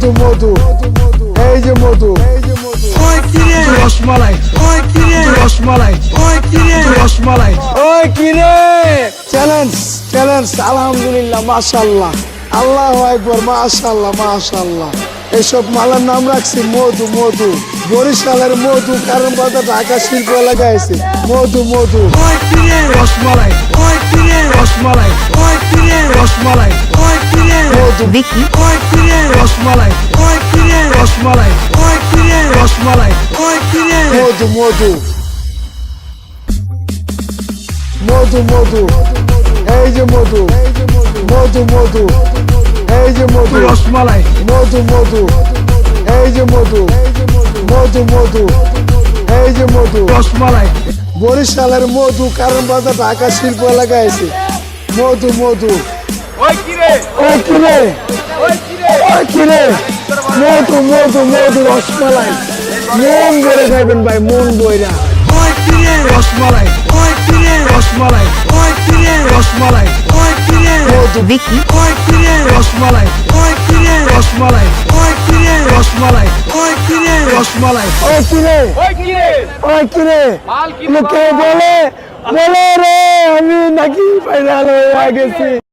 মধু মধু এই যে মধু। রসমালাই রসমালাই রসমালাই। ওই কিরে চ্যালেঞ্জ চ্যালেঞ্জ আলহামদুলিল্লাহ মাশাল্লাহ আল্লাহ একবার মাশাল্লাহ মাশাল্লাহ এসব মালার নাম রাখছি মধু মধু। বরিশালের মধু কারণ বাজার ঢাকা শিল্প এলাকায় আছে মধু মধু। রসমালাই রসমালাই রসমালাই। ওই কিরে মধু মধু মধু মধু যে মধু মধু মধু যে মধু মধু মধু যে মধু মধু যে মধু বরিশালের মধু কারণ বাজার ঢাকা শিল্প এলাকায় আছে মধু মধু কিরে ওই কিরে মধু মধু মধু রসমালাই মন ভরে খাইবেন ভাই মন বইরা ওই কিরে রসমালাই ওই কিরে রসমালাই ওই কিরে রসমালাই ওই কিরে মধু বিকি ওই কিরে রসমালাই ওই কিরে রসমালাই ওই কিরে রসমালাই ওই কিরে রসমালাই ওই কিরে ওই কিরে ওই কিরে মাল কি লোকে বলে বলে রে আমি নাকি ফাইনাল হয়ে গেছি